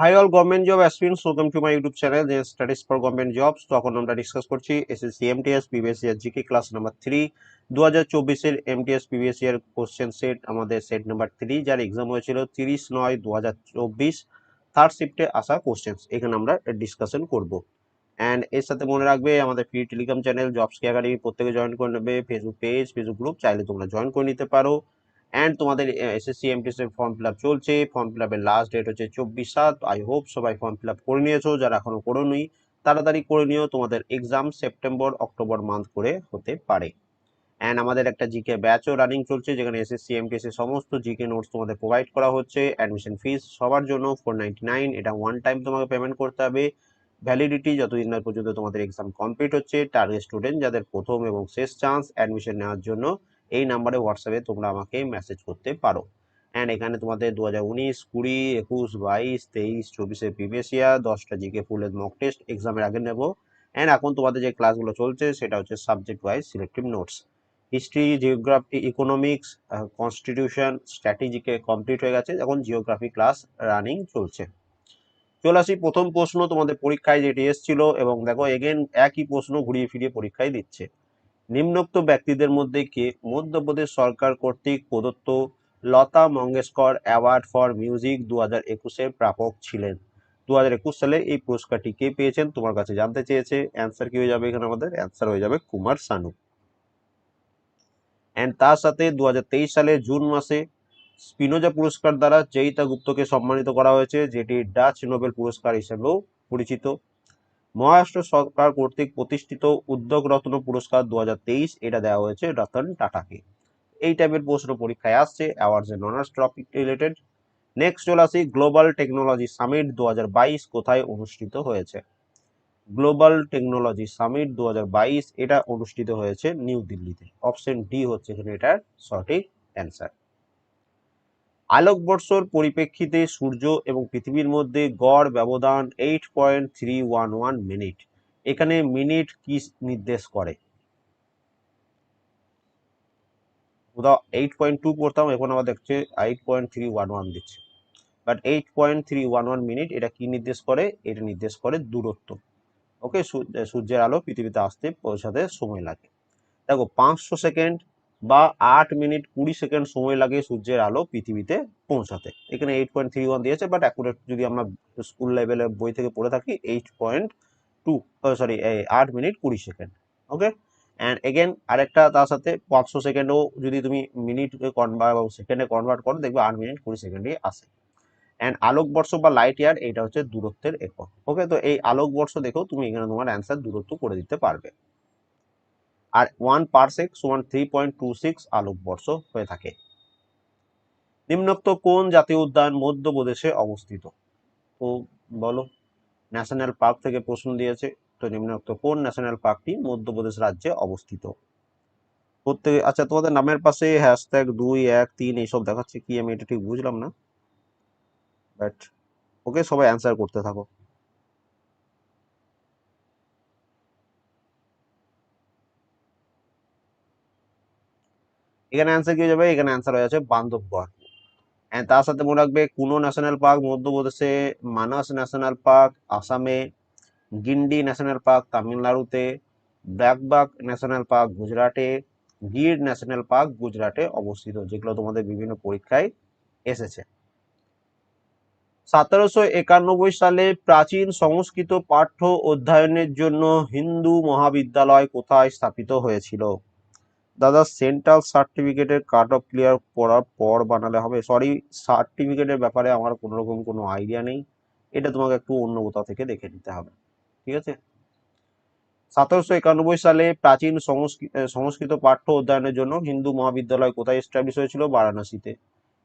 Hi all government job aspirants welcome to my YouTube channel যে studies for government jobs তখন আমরা discuss করছি SSC MTS PBS year GK class number three দু হাজার চব্বিশের MTS PBS year question set আমাদের set number three যার exam হয়েছিল তিরিশ নয় দু হাজার চব্বিশ থার্ড শিফটে আসা কোশ্চেন্স এখানে আমরা ডিসকাশন করব। অ্যান্ড এর সাথে মনে রাখবে, আমাদের ফ্রি টেলিগ্রাম চ্যানেল জবস কে একাডেমি প্রত্যেকে জয়েন করে নেবে ফেসবুক পেজ ফেসবুক গ্রুপ চাইলে তোমরা জয়েন করে নিতে পারো। অ্যান্ড তোমাদের এসএসসি এমটিএস এর ফর্ম ফিল চলছে। ফর্ম ফিল লাস্ট ডেট হচ্ছে চব্বিশ সাত। আই হোপ সবাই ফর্ম ফিল করে নিয়েছো। যারা এখনও করোনি, তাড়াতাড়ি করে নিও। তোমাদের এক্সাম সেপ্টেম্বর অক্টোবর মান্থ করে হতে পারে। অ্যান্ড আমাদের একটা জিকে ব্যাচও রানিং চলছে, যেখানে এসএসসি এমটিএস এর সমস্ত জিকে নোটস তোমাদের প্রোভাইড করা হচ্ছে। অ্যাডমিশন ফিস সবার জন্য ফোর এটা ওয়ান টাইম তোমাকে পেমেন্ট করতে হবে। ভ্যালিডিটি যতদিন না পর্যন্ত তোমাদের এক্সাম কমপ্লিট হচ্ছে টার্গেট স্টুডেন্ট যাদের প্রথম এবং শেষ চান্স অ্যাডমিশন নেওয়ার জন্য এই নাম্বারে হোয়াটসঅ্যাপে তোমরা আমাকে মেসেজ করতে পারো। অ্যান্ড এখানে তোমাদের দু হাজার উনিশ, কুড়ি, একুশ, বাইশ, তেইশ, চব্বিশে প্রিভিয়াস ইয়ার দশটা জিকে ফুলের মক টেস্ট এক্সামের আগে নেব। অ্যান্ড এখন তোমাদের যে ক্লাসগুলো চলছে, সেটা হচ্ছে subject wise selective notes history geography economics constitution স্ট্র্যাটেজিকে complete হয়ে গেছে, এখন জিওগ্রাফি ক্লাস রানিং চলছে। চলে আসি প্রথম প্রশ্ন, তোমাদের পরীক্ষায় যেটি এসেছিল, এবং দেখো এগেন একই প্রশ্ন ঘুরিয়ে ফিরিয়ে পরীক্ষায় দিচ্ছে। নিম্নোক্ত ব্যক্তিদের মধ্যে কে? মধ্যপ্রদেশ সরকার কর্তৃক প্রদত্ত Lata Mangeshkar award for music দু হাজার একুশের প্রাপক ছিলেন। দু হাজার একুশ সালে এই পুরস্কারটি কে পেয়েছেন? তোমার কাছে জানতে চেয়েছে। অ্যান্সার কি হয়ে যাবে এখানে আমাদের? অ্যান্সার হয়ে যাবে কুমার সানু। অ্যান্ড তার সাথে দু হাজার তেইশ সালে জুন মাসে স্পিনোজা পুরস্কার দ্বারা জয়িতা গুপ্তকে সম্মানিত করা হয়েছে, যেটি ডাচ নোবেল পুরস্কার হিসেবেও পরিচিত। মহারাষ্ট্র সরকার কর্তৃক প্রতিষ্ঠিত উদ্যোগ রত্ন পুরস্কার দু হাজার তেইশ, এটা দেওয়া হয়েছে রতন টাটাকে। এই টাইপের প্রশ্ন পরীক্ষায় আসছে awards and honours topic related next চলে আসি গ্লোবাল টেকনোলজি সামিট দু হাজার বাইশ কোথায় অনুষ্ঠিত হয়েছে? গ্লোবাল টেকনোলজি সামিট দু হাজার বাইশ, এটা অনুষ্ঠিত হয়েছে নিউ দিল্লিতে। অপশন ডি হচ্ছে এখানে এটার সঠিক অ্যান্সার আলোকবর্ষর পরিপ্রেক্ষিতে সূর্য এবং পৃথিবীর মধ্যে গড় ব্যবধান eight point three one one minute এখানে মিনিট কি নির্দেশ করে? কোথাও এইট পয়েন্ট টু পড়তাম, এখন আবার দেখছে eight point three one one দিচ্ছে। But eight point three one one minute এটা কি নির্দেশ করে? এটা নির্দেশ করে দূরত্ব। ওকে সূর্যের আলো পৃথিবীতে আসতে পৌঁছাতে সময় লাগে। দেখো, পাঁচশো সেকেন্ড বা আট মিনিট কুড়ি সেকেন্ড সময় লাগে সূর্যের আলো পৃথিবীতে পৌঁছাতে। এখানে এইট পয়েন্ট থ্রি ওয়ান দিয়েছে বাট অ্যাকুরেট যদি আমরা স্কুল লেভেলের বই থেকে পড়ে থাকি এইট পয়েন্ট টু সরি আট মিনিট কুড়ি সেকেন্ড ওকে অ্যান্ড এগেন আরেকটা তার সাথে পাঁচশো সেকেন্ডও যদি তুমি মিনিট কনভার্ট সেকেন্ডে কনভার্ট করো, দেখবে আট মিনিট কুড়ি সেকেন্ডেই আসে। অ্যান্ড আলোকবর্ষ বা লাইট ইয়ার এটা হচ্ছে দূরত্বের একক ওকে তো এই আলোকবর্ষ দেখেও তুমি এখানে তোমার অ্যান্সার দূরত্ব করে দিতে পারবে। আর ওয়ান পারসেক সমান থ্রি পয়েন্ট টু সিক্স আলোকবর্ষ হয়ে থাকে। নিম্নোক্ত কোন জাতীয় উদ্যান মধ্যপ্রদেশে অবস্থিত? তো বলো, ন্যাশনাল পার্ক থেকে প্রশ্ন দিয়েছে, তো নিম্নোক্ত কোন ন্যাশনাল পার্কটি মধ্যপ্রদেশ রাজ্যে অবস্থিত? প্রত্যেকে আচ্ছা তোমাদের নামের পাশে হ্যাশট্যাগ দুই, এক, তিন এইসব দেখাচ্ছে কি? আমি এটা ঠিক বুঝলাম না। বাট ওকে সবাই অ্যান্সার করতে থাকো। এখানে অ্যান্সার কি হয়ে যাবে? এখানে অ্যান্সার হয়ে যাচ্ছে বান্ধবগড় অ্যান্ড তার সাথে মনে রাখবে কুনো ন্যাশনাল পার্ক মধ্যপ্রদেশে মানাস ন্যাশনাল পার্ক আসামে গিন্ডি ন্যাশনাল পার্ক তামিলনাড়ুতে ব্ল্যাকবাক ন্যাশনাল পার্ক গুজরাটে গির ন্যাশনাল পার্ক গুজরাটে অবস্থিত, যেগুলো তোমাদের বিভিন্ন পরীক্ষায় এসেছে। সতেরোশো একানব্বই সালে প্রাচীন সংস্কৃত পাঠ্য অধ্যয়নের জন্য হিন্দু মহাবিদ্যালয় কোথায় স্থাপিত হয়েছিল? দাদা, সেন্ট্রাল সার্টিফিকেটের কাট অফ ক্লিয়ার করার পর বানালে হবে। সরি সার্টিফিকেটের ব্যাপারে আমার কোনো রকম কোনো আইডিয়া নেই। এটা তোমাকে একটু অন্য কোথাও থেকে দেখে নিতে হবে। ঠিক আছে? সতেরোশো একানব্বই সালে প্রাচীন সংস্কৃত পাঠ্য অধ্যয়নের জন্য হিন্দু মহাবিদ্যালয় কোথায় এস্টাবলিশ হয়েছিল? বারাণসীতে।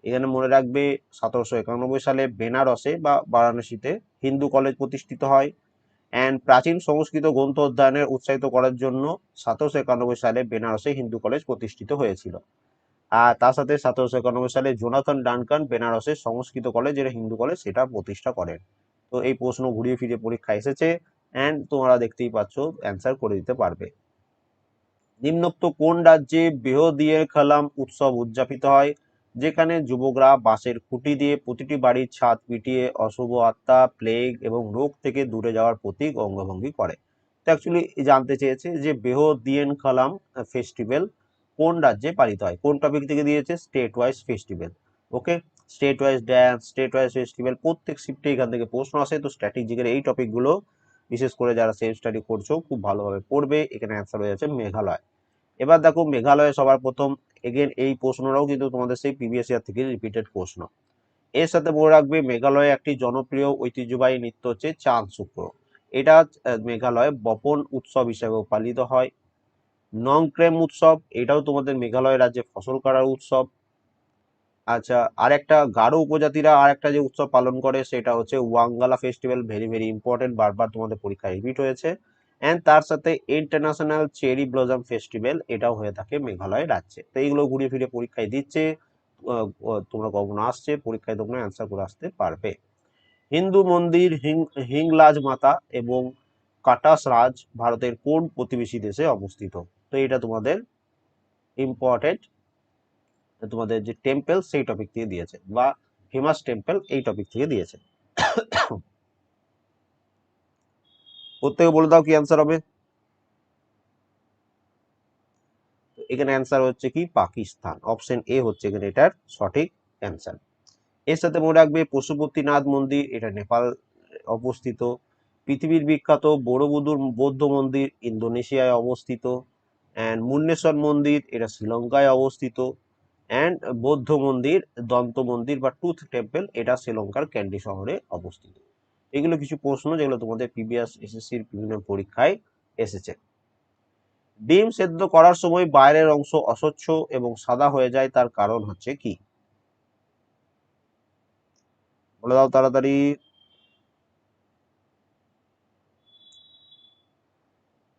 এখানে মনে রাখবে, সতেরোশো একানব্বই সালে বেনারসে বা বারাণসীতে হিন্দু কলেজ প্রতিষ্ঠিত হয়। অ্যান্ড প্রাচীন সংস্কৃত গ্রন্থ অধ্যয়নের উৎসাহিত করার জন্য সতেরোশো একানব্বই সালে বেনারসে হিন্দু কলেজ প্রতিষ্ঠিত হয়েছিল। আর তার সাথে সতেরোশো একানব্বই সালে জোনাথন ডানকান বেনারসে সংস্কৃত কলেজ যেটা হিন্দু কলেজ সেটা প্রতিষ্ঠা করেন। তো এই প্রশ্ন ঘুরিয়ে ফিরিয়ে পরীক্ষা এসেছে অ্যান্ড তোমরা দেখতেই পাচ্ছ অ্যান্সার করে দিতে পারবে। নিম্নোক্ত কোন রাজ্যে বেহদিয়ে খালাম উৎসব উদযাপিত হয়? যেখানে যুবকরা বাঁশের খুঁটি দিয়ে প্রতিটি বাড়ির ছাদ পিটিয়ে অশুভ আত্মা, প্লেগ এবং রোগ থেকে দূরে যাওয়ার প্রতীক অঙ্গভঙ্গি করে। তো অ্যাকচুয়ালি জানতে চেয়েছে যে বেহদিয়েন কালাম ফেস্টিভ্যাল কোন রাজ্যে পালিত হয়? কোন টপিক থেকে দিয়েছে? State wise festival okay state wise dance state wise festival প্রত্যেক শিফটে এখান থেকে প্রশ্ন আসে। তো স্ট্র্যাটেজিকের এই টপিকগুলো বিশেষ করে যারা সেলফ স্টাডি করছ খুব ভালোভাবে পড়বে। এখানে অ্যান্সার হয়ে যাচ্ছে মেঘালয়। এবার দেখো মেঘালয়ে সবার প্রথম এগেন এই প্রশ্নটাও কিন্তু তোমাদের সেই প্রিভিয়াস ইয়ার থেকে রিপিটেড প্রশ্ন। এর সাথে মনে রাখবে মেঘালয়ে একটি জনপ্রিয় ঐতিহ্যবাহী নৃত্য হচ্ছে চাঁদ শুক্র। এটা মেঘালয়ে বপন উৎসব হিসেবেও পালিত হয়। নংক্রেম উৎসব, এটাও তোমাদের মেঘালয় রাজ্যে ফসল কাটার উৎসব। আচ্ছা আর একটা গারো উপজাতিরা আর একটা যে উৎসব পালন করে, সেটা হচ্ছে Wangala festival very very important বারবার তোমাদের পরীক্ষায় রিপিট হয়েছে। অ্যান্ড তার সাথে ইন্টারন্যাশনাল চেরি ব্লজম ফেস্টিভ্যাল এটাও হয়ে থাকে মেঘালয় রাজ্যে। তো এইগুলো ঘুরে ফিরে পরীক্ষায় দিচ্ছে তোমরা কখনো আসছে, পরীক্ষায় তোমরা অ্যান্সার করে আসতে পারবে। হিন্দু মন্দির হিংলাজ মাতা এবং কাটাস রাজ ভারতের কোন প্রতিবেশী দেশে অবস্থিত? তো এটা তোমাদের ইম্পর্টেন্ট তোমাদের যে টেম্পল সেই টপিক থেকে দিয়েছে, বা ফেমাস টেম্পল এই টপিক থেকে দিয়েছে। প্রত্যেকে বলে দাও কি অ্যান্সার হবে। এখানে অ্যান্সার হচ্ছে কি? পাকিস্তান। অপশন এ হচ্ছে এখানে এটার সঠিক অ্যান্সার এর সাথে মনে রাখবে পশুপতিনাথ মন্দির, এটা নেপাল অবস্থিত। পৃথিবীর বিখ্যাত বড়বুদুর বৌদ্ধ মন্দির ইন্দোনেশিয়ায় অবস্থিত। অ্যান্ড মুন্নেশ্বর মন্দির, এটা শ্রীলঙ্কায় অবস্থিত। অ্যান্ড বৌদ্ধ মন্দির, দন্ত মন্দির বা টুথ টেম্পল এটা শ্রীলঙ্কার ক্যান্ডি শহরে অবস্থিত। এগুলো কিছু প্রশ্ন যেগুলো তোমাদের পিবিএস এসএসসির বিভিন্ন পরীক্ষায় এসেছে। ডিম সেদ্ধ করার সময় বাইরের অংশ অস্বচ্ছ এবং সাদা হয়ে যায়, তার কারণ হচ্ছে কি? বলে দাও তাড়াতাড়ি।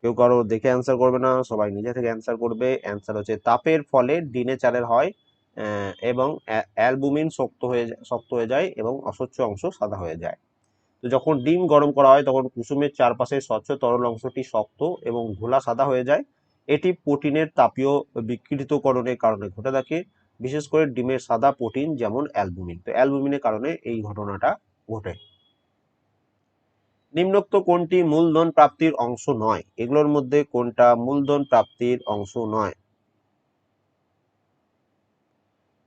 কেউ কারও দেখে অ্যান্সার করবে না, সবাই নিজে থেকে অ্যান্সার করবে। অ্যান্সার হচ্ছে, তাপের ফলে ডিনে চালের হয় এবং অ্যালবুমিন শক্ত হয়ে শক্ত হয়ে যায় এবং অস্বচ্ছ অংশ সাদা হয়ে যায়। তো যখন ডিম গরম করা হয়, তখন কুসুমের চারপাশে স্বচ্ছ তরল অংশটি শক্ত এবং ঘোলা সাদা হয়ে যায়। এটি প্রোটিনের তাপীয় বিকৃতকরণের কারণে ঘটে থাকে, বিশেষ করে ডিমের সাদা প্রোটিন যেমন অ্যালবুমিন। তো অ্যালবুমিনের কারণে এই ঘটনাটা ঘটে। নিম্নোক্ত কোনটি মূলধন প্রাপ্তির অংশ নয়? এগুলোর মধ্যে কোনটা মূলধন প্রাপ্তির অংশ নয়?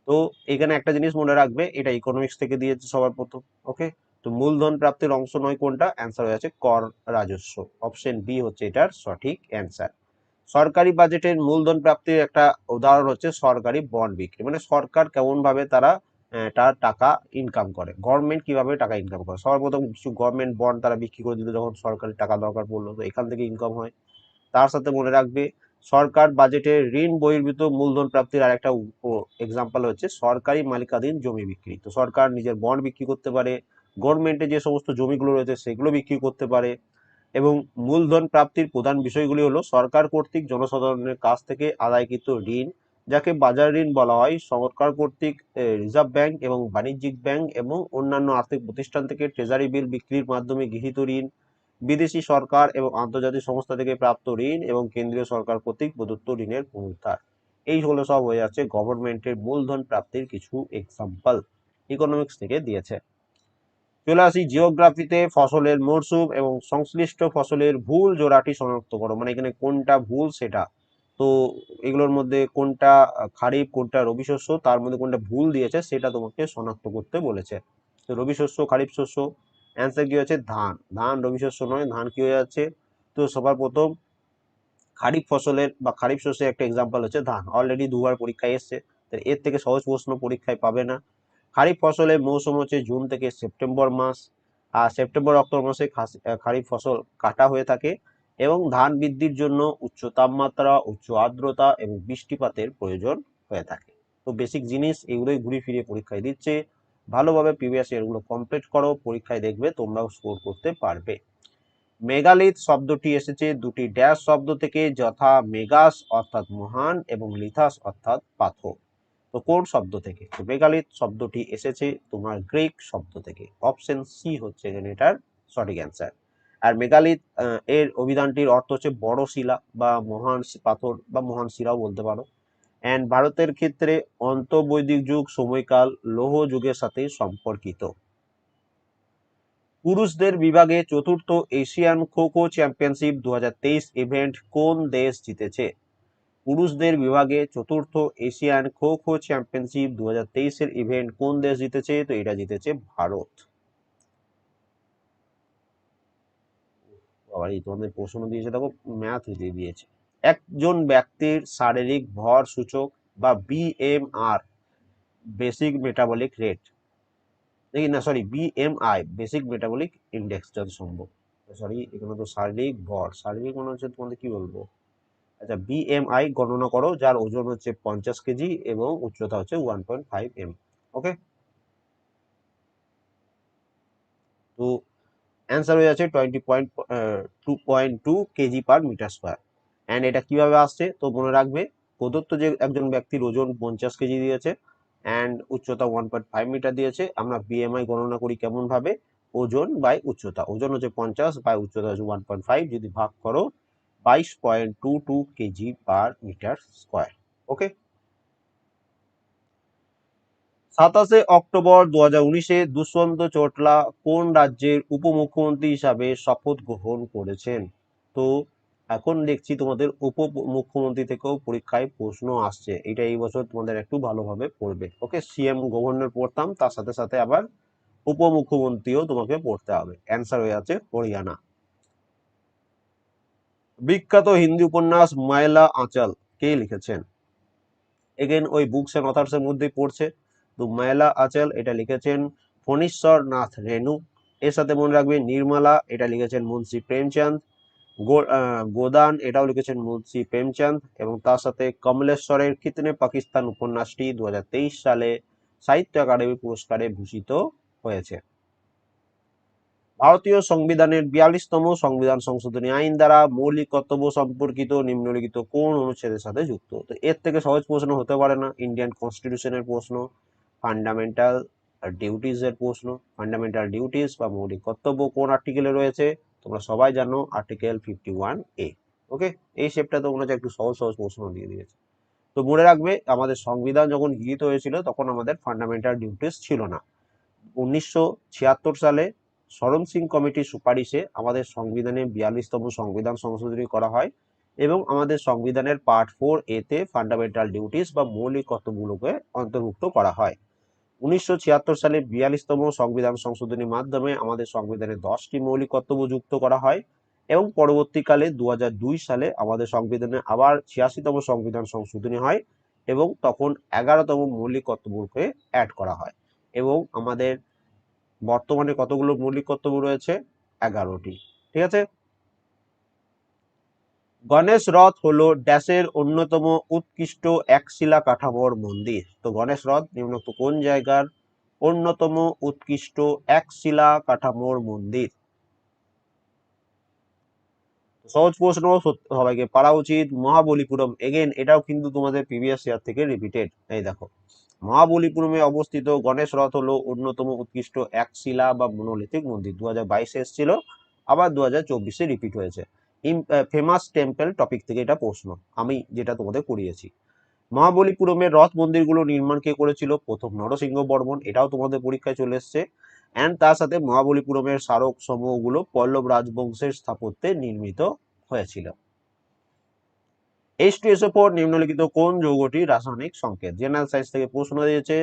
তো এখানে একটা জিনিস মনে রাখবে, এটা ইকোনমিক্স থেকে দিয়েছে সবার প্রথম ওকে তো মূলধন প্রাপ্তির অংশ নয় কোনটা? অ্যান্সার হয়ে আছে কর রাজস্ব। অপশন বি হচ্ছে এটার সঠিক অ্যান্সার সরকারি বাজেটের মূলধন প্রাপ্তির একটা উদাহরণ হচ্ছে সরকারি বন্ড বিক্রি। মানে সরকার কেমন ভাবে তারা তার টাকা ইনকাম করে। গভর্নমেন্ট কীভাবে টাকা ইনকাম করে? সর্বপ্রথম কিছু গভর্নমেন্ট বন্ড তারা বিক্রি করে দিল যখন সরকারি টাকা দরকার পড়ল, তো এখান থেকে ইনকাম হয়। তার সাথে মনে রাখবে, সরকার বাজেটে ঋণ বহির্ভূত মূলধন প্রাপ্তির আরেকটা এক্সাম্পল হচ্ছে সরকারি মালিকাধীন জমি বিক্রি। তো সরকার নিজের বন্ড বিক্রি করতে পারে গভর্নমেন্টে যে সমস্ত জমিগুলো রয়েছে সেগুলো বিক্রি করতে পারে এবং মূলধন প্রাপ্তির প্রধান বিষয়গুলি হলো সরকার কর্তৃক জনসাধারণের কাছ থেকে আদায়কৃত ঋণ, যাকে বাজার ঋণ বলা হয়, সরকার কর্তৃক রিজার্ভ ব্যাংক এবং বাণিজ্যিক ব্যাংক এবং অন্যান্য আর্থিক প্রতিষ্ঠান থেকে ট্রেজারি বিল বিক্রির মাধ্যমে গৃহীত ঋণ, বিদেশি সরকার এবং আন্তর্জাতিক সংস্থা থেকে প্রাপ্ত ঋণ এবং কেন্দ্রীয় সরকার কর্তৃক প্রদত্ত ঋণের পুনরুদ্ধার। এই হলো সব হয়ে যাচ্ছে গভর্নমেন্টের মূলধন প্রাপ্তির কিছু এক্সাম্পল ইকোনমিক্স থেকে দিয়েছে। চলে আসি জিওগ্রাফিতে ফসলের মরশুম এবং সংশ্লিষ্ট ফসলের ভুল জোড়াটি শনাক্ত করো। মানে এখানে কোনটা ভুল সেটা। তো এগুলোর মধ্যে কোনটা খারিফ, কোনটা রবি শস্য, তার মধ্যে কোনটা ভুল দিয়েছে সেটা তোমাকে শনাক্ত করতে বলেছে। তো রবি শস্য, খারিফ শস্য অ্যান্সার কি হচ্ছে ধান। ধান রবি শস্য নয়, ধান কি হয়ে যাচ্ছে? তো সবার প্রথম খারিফ ফসলের বা খারিফ শস্যের একটা এক্সাম্পল হচ্ছে ধান। অলরেডি দুবার পরীক্ষায় এসছে। এর থেকে সহজ প্রশ্ন পরীক্ষায় পাবে না। খারিফ ফসলের মৌসুম হচ্ছে জুন থেকে সেপ্টেম্বর মাস। আর সেপ্টেম্বর, অক্টোবর মাসে খারিফ ফসল কাটা হয়ে থাকে এবং ধান বৃদ্ধির জন্য উচ্চ তাপমাত্রা, উচ্চ আর্দ্রতা এবং বৃষ্টিপাতের প্রয়োজন হয়ে থাকে। তো বেসিক জিনিস এগুলোই ঘুরে ফিরে পরীক্ষায় দিচ্ছে। ভালোভাবে প্রিভিয়াস ইয়ারগুলো কমপ্লিট করো, পরীক্ষায় দেখবে তোমরাও স্কোর করতে পারবে। মেগালিথ শব্দটি এসেছে দুটি ড্যাশ শব্দ থেকে, যথা মেগাস অর্থাৎ মহান এবং লিথাস অর্থাৎ পাথর। তো কোন শব্দ থেকে? তো মেগালিথ শব্দটি এসেছে তোমার গ্রিক শব্দ থেকে। অপশন সি হচ্ছে এখানে এটার সঠিক অ্যান্সার। আর মেগালিথ এর অভিধানটির অর্থ হচ্ছে বড় শিলা বা মহান পাথর বা মহান শিলাও বলতে পারো। অ্যান্ড ভারতের ক্ষেত্রে অন্তবৈদিক যুগ, সময়কাল, লৌহ যুগের সাথে সম্পর্কিত। পুরুষদের বিভাগে চতুর্থ এশিয়ান খো খো চ্যাম্পিয়নশিপ দু হাজার তেইশ ইভেন্ট কোন দেশ জিতেছে? পুরুষদের বিভাগে চতুর্থ এশিয়ান খো খো চ্যাম্পিয়নশিপ দু এর ইভেন্ট কোন দেশ জিতেছে? তো এটা জিতেছে ভারত। তোমাদের প্রশ্ন দিয়েছে, দেখো ম্যাথ দিয়ে দিয়েছে। একজন ব্যক্তির শারীরিক ভর সূচক বা বিএমআর বেসিক মেটাবলিক রেট দেখি, না sorry BMI basic metabolic index যত সম্ভব। সরি এখানে তো শারীরিক ভর। শারীরিক মনে হচ্ছে তোমাদের কি বলব? আচ্ছা বিএমআই গণনা করো, যার ওজন হচ্ছে পঞ্চাশ কেজি এবং উচ্চতা হচ্ছে one point five M okay তো অ্যান্সার হয়ে যাচ্ছে twenty point two point two kg per metre square and এটা কীভাবে আসছে? তো মনে রাখবে, প্রদত্ত যে একজন ব্যক্তির ওজন পঞ্চাশ কেজি দিয়েছে অ্যান্ড উচ্চতা ওয়ান পয়েন্ট ফাইভ মিটার দিয়েছে, আমরা বিএমআই গণনা করি কেমনভাবে? ওজন বাই উচ্চতা। ওজন হচ্ছে পঞ্চাশ বাই উচ্চতা হচ্ছে ওয়ান পয়েন্ট ফাইভ যদি ভাগ করো বাইশ point two two kg per metre square, okay? সাতাশে অক্টোবর দু হাজার উনিশে দুষ্যন্ত চোটলা কোন রাজ্যের উপমুখ্যমন্ত্রী হিসাবে শপথ গ্রহণ করেছেন? তো এখন দেখছি তোমাদের উপ মুখ্যমন্ত্রী থেকেও পরীক্ষায় প্রশ্ন আসছে, এটা এই বছর তোমাদের একটু ভালোভাবে পড়বে, ওকে? সিএম গভর্নর পড়তাম, তার সাথে সাথে আবার উপমুখ্যমন্ত্রীও তোমাকে পড়তে হবে, অ্যান্সার হয়ে আছে হরিয়ানা। বিখ্যাত হিন্দি উপন্যাস মায়লা আঁচল, কে লিখেছেন? এগেন ওই বুকস এন্ড অথার্স এর মধ্যেই পড়ছে। তো মায়লা আঁচল, এটা লিখেছেন ফণীশ্বর নাথ রেণু। এর সাথে মনে রাখবে নির্মলা, এটা লিখেছেন মুন্সি প্রেমচাঁদ। গোদান, এটাও লিখেছেন মুন্সি প্রেমচাঁদ। এবং তার সাথে কমলেশ্বরের কিতনে পাকিস্তান উপন্যাসটি দু হাজার তেইশ সালে সাহিত্য একাডেমি পুরস্কারে ভূষিত হয়েছে। ভারতীয় সংবিধানের বিয়াল্লিশতম সংবিধান সংশোধনী আইন দ্বারা মৌলিক কর্তব্য সম্পর্কিত নিম্নলিখিত কোন অনুচ্ছেদের সাথে যুক্ত? তো এর থেকে সহজ প্রশ্ন হতে পারে না। ইন্ডিয়ান কনস্টিটিউশনের প্রশ্ন ফান্ডামেন্টাল ডিউটিস প্রশ্ন ফান্ডামেন্টাল ডিউটিস বা মৌলিক কর্তব্য কোন আর্টিকেলে রয়েছে? তোমরা সবাই জানো article fifty one A okay এই শেপটা তো হচ্ছে একটু সহজ সহজ প্রশ্ন দিয়ে দিয়েছে। তো মনে রাখবে, আমাদের সংবিধান যখন গৃহীত হয়েছিল, তখন আমাদের ফান্ডামেন্টাল ডিউটিস ছিল না। উনিশশো ছিয়াত্তর সালে সরম সিং কমিটির সুপারিশে আমাদের সংবিধানে বিয়াল্লিশতম সংবিধান সংশোধনী করা হয় এবং আমাদের সংবিধানের পার্ট ফোর এতে ফান্ডামেন্টাল ডিউটিস বা মৌলিক কর্তব্যগুলোকে অন্তর্ভুক্ত করা হয়। উনিশশো ছিয়াত্তর সালে বিয়াল্লিশতম সংবিধান সংশোধনীর মাধ্যমে আমাদের সংবিধানে দশটি মৌলিক কর্তব্য যুক্ত করা হয় এবং পরবর্তীকালে দু হাজার দুই সালে আমাদের সংবিধানে আবার ছিয়াশিতম সংবিধান সংশোধনী হয় এবং তখন এগারোতম মৌলিক কর্তব্যকে অ্যাড করা হয় এবং আমাদের বর্তমানে কতগুলো মৌলিক কর্তব্য রয়েছে? এগারোটি। ঠিক আছে? গণেশ রথ হলো ড্যাশের অন্যতম উৎকৃষ্ট একশিলা কাঠামোর মন্দির। তো গণেশ রথ নিম্নোক্ত কোন জায়গার অন্যতম উৎকৃষ্ট একশিলা কাঠামোর মন্দির? সহজ প্রশ্ন সবাইকে পারা উচিত। মহাবলীপুরম। এগেন এটাও কিন্তু তোমাদের প্রিভিয়াস ইয়ার থেকে রিপিটেড এই দেখো। মহাবলীপুরমে অবস্থিত গণেশ রথ হলো অন্যতম উৎকৃষ্ট এক শিলা বা মনোলিথিক মন্দির। দু হাজার বাইশে এসেছিল, আবার দু হাজার চব্বিশে রিপিট হয়েছে। ফেমাস টেম্পল টপিক থেকে এটা প্রশ্ন, আমি যেটা তোমাদের করিয়েছি। মহাবলীপুরমের রথ মন্দিরগুলো নির্মাণ কে করেছিল? প্রথম নরসিংহ বর্মন এটাও তোমাদের পরীক্ষায় চলে এসছে। অ্যান্ড তার সাথে মহাবলীপুরমের স্মারক সমূহগুলো পল্লব রাজবংশের স্থাপত্যে নির্মিত হয়েছিল। এইচ টু এসও ফোর নিম্নলিখিত কোন যৌগটি রাসায়নিক সংকেত? জেনারেল সায়েন্স থেকে প্রশ্ন দিয়েছে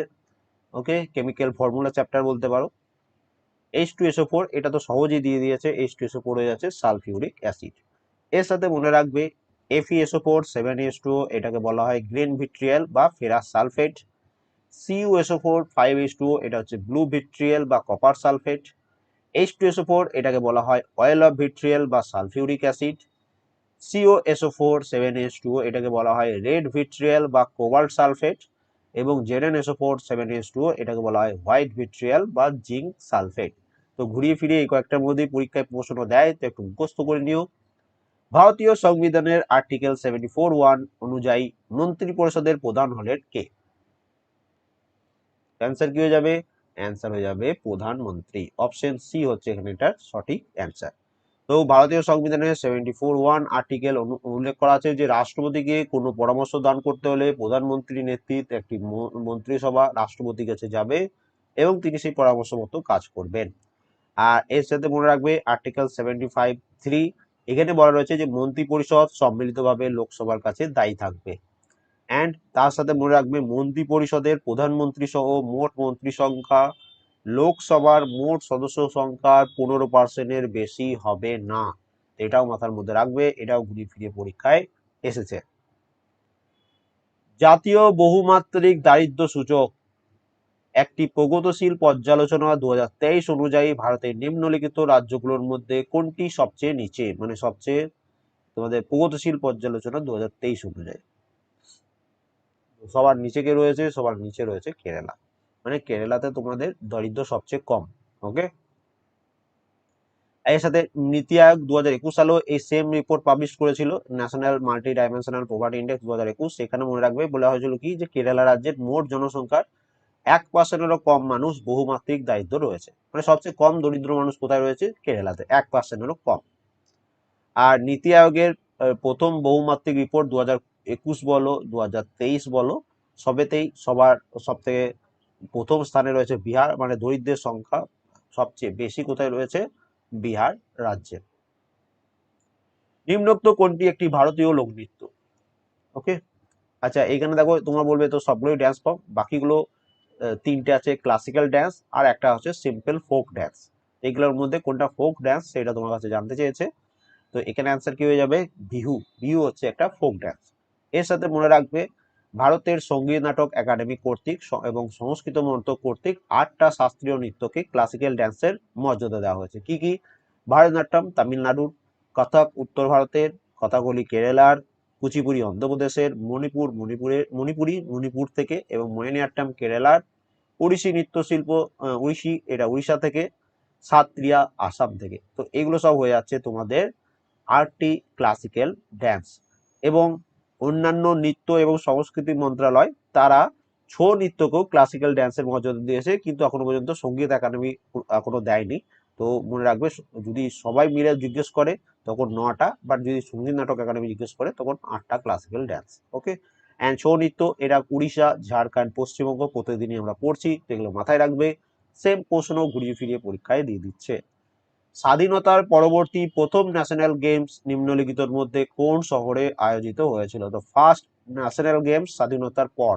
ওকে কেমিক্যাল ফর্মুলা চ্যাপ্টার বলতে পারো। এইচ টু এসও ফোর এটা তো সহজেই দিয়ে দিয়েছে এইচ টু এসও ফোর হয়ে যাচ্ছে সালফিউরিক অ্যাসিড। এর সাথে মনে রাখবে F E S O four seven S two এটাকে বলা হয় গ্রিন ভিট্রিয়াল বা ferrous sulphate. C U S O four five S two এটা হচ্ছে ব্লু ভিট্রিয়াল বা copper sulphate. H two S O four এটাকে বলা হয় অয়েল অফ ভিট্রিয়াল বা sulphuric acid. C O S O four seven S two এটাকে বলা হয় রেড ভিট্রিয়াল বা কোবাল্ট সালফেট, এবং Z N S O four seven S two এটাকে বলা হয় হোয়াইট ভিট্রিয়াল বা জিঙ্ক সালফেট। তো ঘুরিয়ে ফিরে এই কয়েকটার মধ্যেই পরীক্ষায় প্রশ্ন দেয়, তো একটু মুখস্থ করে নিও। ভারতীয় সংবিধানের আর্টিকেল সেভেন্টি ফোর ওয়ান অনুযায়ী মন্ত্রী পরিষদের প্রধান হলেন কে? অ্যান্সার কি হয়ে যাবে? অ্যান্সার হয়ে যাবে প্রধানমন্ত্রী। অপশন সি হচ্ছে এখানে এটার সঠিক অ্যান্সার তো ভারতীয় সংবিধানের সেভেন্টি ফোর ওয়ান আর্টিকেল উল্লেখ করা আছে যে রাষ্ট্রপতিকে কোনো পরামর্শ দান করতে হলে প্রধানমন্ত্রী নেতৃত্বে একটি মন্ত্রিসভা রাষ্ট্রপতির কাছে যাবে এবং তিনি সেই পরামর্শ মতো কাজ করবেন। আর এর সাথে মনে রাখবে আর্টিকেল সেভেন্টি ফাইভ থ্রি এখানে বলা রয়েছে যে মন্ত্রী পরিষদ সম্মিলিতভাবে লোকসভার কাছে দায়ী থাকবে। অ্যান্ড তার সাথে মনে রাখবে মন্ত্রী পরিষদের প্রধানমন্ত্রী সহ মোট মন্ত্রী সংখ্যা লোকসভার মোট সদস্য সংখ্যার পনেরো পার্সেন্টের বেশি হবে না। এটাও মাথার মধ্যে রাখবে, এটাও ঘুরে ফিরে পরীক্ষায় এসেছে। জাতীয় বহুমাত্রিক দারিদ্র সূচক, একটি প্রগতিশীল পর্যালোচনা দু হাজার তেইশ অনুযায়ী ভারতের নিম্নলিখিত রাজ্যগুলোর মধ্যে কোনটি সবচেয়ে নিচে? মানে সবচেয়ে তোমাদের প্রগতিশীল পর্যালোচনা দু হাজার তেইশ অনুযায়ী। সবার নিচে কে রয়েছে? সবার নিচে রয়েছে কেরালা। মানে কেরালাতে তোমাদের দারিদ্র সবচেয়ে কম ওকে এর সাথে নীতি আয়োগ দু হাজার একুশ সালেও এই সেম রিপোর্ট পাবলিশ করেছিল national multi dimensional poverty index দু হাজার একুশ, সেখানে মনে রাখবে বলা হয়েছিল কি যে কেরালা রাজ্যের মোট জনসংখ্যার এক পার্সেন্টেরও কম মানুষ বহুমাত্রিক দারিদ্র রয়েছে। মানে সবচেয়ে কম দরিদ্র মানুষ কোথায় রয়েছে? কেরালাতে, এক পার্সেন্টেরও কম। আর নীতি আয়োগের প্রথম বহুমাত্রিক রিপোর্ট দু হাজার একুশ বলো দু হাজার তেইশ বলো, সবেতেই সবার সব থেকে প্রথম স্থানে রয়েছে বিহার মানে দরিদ্রের সংখ্যা সবচেয়ে বেশি কোথায় রয়েছে? বিহার রাজ্যে। নিম্নোক্ত কোনটি একটি ভারতীয় লোকনৃত্য? ওকে আচ্ছা এখানে দেখো, তোমরা বলবে তো সবগুলোই ড্যান্স ফর্ম বাকিগুলো তিনটে আছে ক্লাসিক্যাল ড্যান্স আর একটা হচ্ছে সিম্পল ফোক ড্যান্স এইগুলোর মধ্যে কোনটা ফোক ড্যান্স সেটা তোমার কাছে জানতে চেয়েছে। তো এখানে অ্যান্সার কি হয়ে যাবে? বিহু। বিহু হচ্ছে একটা ফোক ড্যান্স এর সাথে মনে রাখবে ভারতের সংগীত নাটক একাডেমি কর্তৃক এবং সংস্কৃত মন্ত্রক কর্তৃক আটটা শাস্ত্রীয় নৃত্যকে ক্লাসিক্যাল ড্যান্সের মর্যাদা দেওয়া হয়েছে। কি কি? ভারতনাট্যম তামিলনাড়ুর কথক উত্তর ভারতের কথাকলি কেরালার, কুচিপুড়ি অন্ধ্রপ্রদেশের, মণিপুর মণিপুরের মণিপুরি, মণিপুর থেকে এবং মোহিনীআট্টম কেরালার ওড়িশি নৃত্যশিল্প ওড়িশি এটা উড়িষ্যা থেকে সাত্রিয়া আসাম থেকে। তো এগুলো সব হয়ে যাচ্ছে তোমাদের আটটি ক্লাসিক্যাল ড্যান্স এবং অন্যান্য নৃত্য এবং সংস্কৃতি মন্ত্রণালয় তারা ছৌ নৃত্যকেও ক্লাসিক্যাল ড্যান্সের মর্যাদা দিয়েছে, কিন্তু এখনও পর্যন্ত সংগীত একাডেমি এখনও দেয়নি। তো মনে রাখবে, যদি সবাই মিলে জিজ্ঞেস করে, তখন নটা বাট যদি সংগীত নাটক একাডেমি জিজ্ঞেস করে, তখন আটটা classical dance okay and Chhau নৃত্য, এরা উড়িষ্যা, ঝাড়খণ্ড, পশ্চিমবঙ্গ প্রতিদিনই আমরা পড়ছি এগুলো মাথায় রাখবে। সেম প্রশ্ন ঘুরিয়ে ফিরিয়ে পরীক্ষায় দিয়ে দিচ্ছে। স্বাধীনতার পরবর্তী প্রথম ন্যাশনাল গেমস নিম্নলিখিতর মধ্যে কোন শহরে আয়োজিত হয়েছিল? তো ফার্স্ট ন্যাশনাল গেমস স্বাধীনতার পর।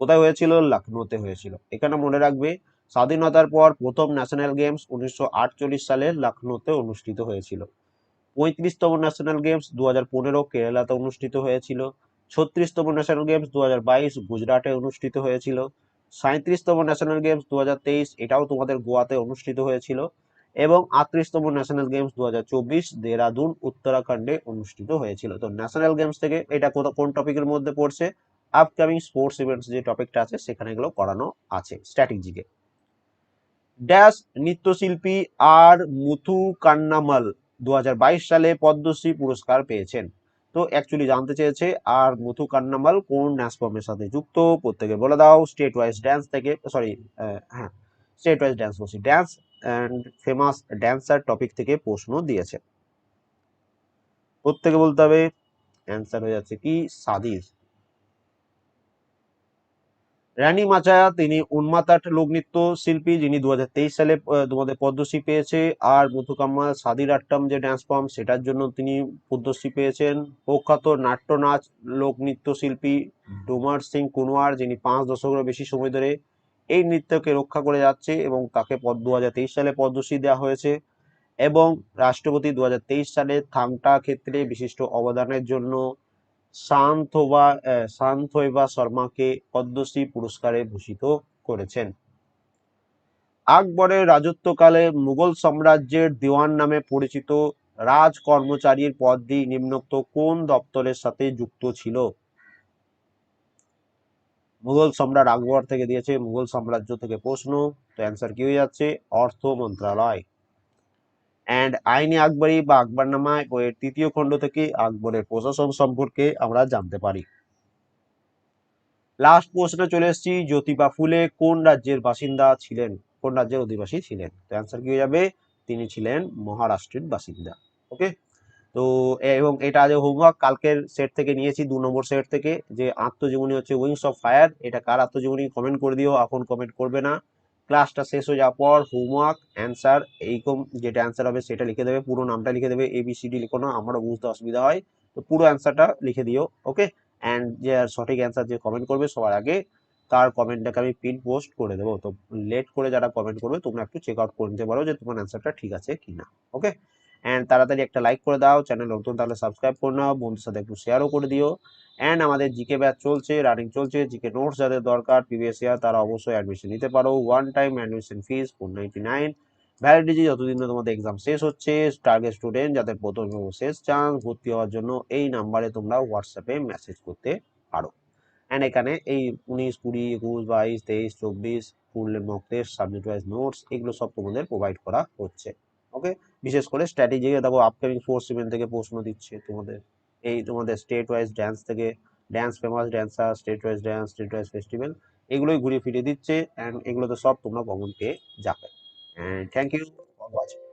কোথায় হয়েছিল? লখনৌতে হয়েছিল। এখানে মনে রাখবে, স্বাধীনতার পর প্রথম ন্যাশনাল গেমস উনিশশো আটচল্লিশ সালে লখনৌতে অনুষ্ঠিত হয়েছিল। পঁয়ত্রিশতম ন্যাশনাল গেমস দু হাজার পনেরো কেরালাতে অনুষ্ঠিত হয়েছিল। ছত্রিশতম ন্যাশনাল গেমস দু হাজার বাইশ গুজরাটে অনুষ্ঠিত হয়েছিল। সাঁত্রিশতম ন্যাশনাল গেমস দু হাজার তেইশ, এটাও তোমাদের গোয়াতে অনুষ্ঠিত হয়েছিল। এবং আটত্রিশতম ন্যাশনাল গেমস দু হাজার চব্বিশ, দেরাদুন, উত্তরাখণ্ডে অনুষ্ঠিত হয়েছিল। তো ন্যাশনাল গেমস থেকে এটা কোন টপিকের মধ্যে পড়ছে? আপকামিং স্পোর্টস ইভেন্টস যে টপিকটা আছে, সেখানে এগুলো করানো আছে স্ট্র্যাটেজিকে ড্যাশ নৃত্যশিল্পী আর মুথু কান্নামাল দু হাজার বাইশ সালে পদ্মশ্রী পুরস্কার পেয়েছেন। তো অ্যাকচুয়ালি জানতে চেয়েছে, আর মুথু কান্নামাল কোন ড্যান্স ফর্মের সাথে যুক্ত? প্রত্যেকে বলে দাও স্টেট ওয়াইজ ড্যান্স থেকে সরি হ্যাঁ স্টেট ওয়াইজ ড্যান্স বলছি। Dance and famous dancer topic থেকে প্রশ্ন দিয়েছে। প্রত্যেকে বলতে হবে অ্যান্সার হয়ে যাচ্ছে কি? সাদির রানী মাচায়া তিনি উন্মাতাট লোকনৃত্য শিল্পী যিনি দু হাজার তেইশ সালে তোমাদের পদ্মশ্রী পেয়েছে। আর মুথুকাম্মা সাদির আট্টাম যে ড্যান্স ফর্ম সেটার জন্য তিনি পদ্মশ্রী পেয়েছেন। প্রখ্যাত নাট্যনাচ লোকনৃত্য শিল্পী ডুমার সিং কুনওয়ার যিনি পাঁচ দশকেরও বেশি সময় ধরে এই নৃত্যকে রক্ষা করে যাচ্ছে এবং তাকে দু হাজার তেইশ সালে পদ্মশ্রী দেওয়া হয়েছে। এবং রাষ্ট্রপতি দু হাজার তেইশ সালে থাংটা ক্ষেত্রে বিশিষ্ট অবদানের জন্য শান্তবা শান্তবা শর্মাকে পদ্মশ্রী পুরস্কারে ভূষিত করেছেন। আকবরের রাজত্বকালে মুঘল সাম্রাজ্যের দেওয়ান নামে পরিচিত রাজ কর্মচারীর পদটি নিম্নোক্ত কোন দপ্তরের সাথে যুক্ত ছিল? মুঘল সম্রাট আকবর থেকে দিয়েছে, মুঘল সাম্রাজ্য থেকে প্রশ্ন। তো অ্যান্সার কি হয়ে যাচ্ছে? অর্থ মন্ত্রণালয় অ্যান্ড আইনি আকবরী বা আকবরনামা বইয়ের তৃতীয় খণ্ড থেকে আকবরের প্রশাসন সম্পর্কে আমরা জানতে পারি। লাস্ট প্রশ্নে চলে এসেছি, জ্যোতিবা ফুলে কোন রাজ্যের বাসিন্দা ছিলেন? কোন রাজ্যের অধিবাসী ছিলেন? তো অ্যান্সার কি হয়ে যাবে? তিনি ছিলেন মহারাষ্ট্রের বাসিন্দা। ওকে তো এবং এটা যে হোমওয়ার্ক কালকের সেট থেকে নিয়েছি, দু নম্বর সেট থেকে, যে আত্মজীবনী হচ্ছে উইংস অফ ফায়ার এটা কার আত্মজীবনী? কমেন্ট করে দিও, এখন কমেন্ট করবে না। ক্লাসটা শেষ হয়ে যাওয়ার পর হোমওয়ার্ক অ্যান্সার এইরকম যেটা অ্যান্সার হবে সেটা লিখে দেবে, পুরো নামটা লিখে দেবে এবিসিডি লিখো না, আমারও বুঝতে অসুবিধা হয়। তো পুরো অ্যান্সারটা লিখে দিও ওকে অ্যান্ড যে সঠিক অ্যান্সার যে কমেন্ট করবে সবার আগে তার কমেন্টটাকে আমি পিন পোস্ট করে দেবো। তো লেট করে যারা কমেন্ট করবে তোমরা একটু চেক আউট করে নিতে পারো যে তোমার অ্যান্সারটা ঠিক আছে কি না ওকে অ্যান্ড তাড়াতাড়ি একটা লাইক করে দাও চ্যানেল নতুন তাহলে সাবস্ক্রাইব করে নাও বন্ধুর সাথে একটু শেয়ারও করে দিও। অ্যান্ড আমাদের জিকে ব্যাচ চলছে রানিং চলছে জিকে নোটস যাদের দরকার প্রিভিয়াস ইয়ার তারা অবশ্যই অ্যাডমিশন নিতে পারো। One time admission fees four ninety nine validity যতদিন না তোমাদের এক্সাম শেষ হচ্ছে টার্গেট স্টুডেন্ট যাদের প্রথম শেষ চান্স ভর্তি হওয়ার জন্য এই নাম্বারে তোমরা হোয়াটসঅ্যাপে মেসেজ করতে পারো। অ্যান্ড এখানে এই উনিশ, কুড়ি, একুশ, বাইশ, তেইশ, চব্বিশ full mock test subject wise notes এগুলো সব তোমাদের প্রোভাইড করা হচ্ছে। ওকে বিশেষ করে স্ট্র্যাটেজি দেখো আপকামিং ফোর্স ইভেন্ট থেকে প্রশ্ন দিচ্ছে তোমাদের। এই তোমাদের স্টেট ওয়াইজ ড্যান্স থেকে dance famous dancer state wise dance state wise festival এগুলোই ঘুরিয়ে ফিরিয়ে দিচ্ছে অ্যান্ড এগুলো তো সব তোমরা কমন পেয়ে যাবে। And thank you for watching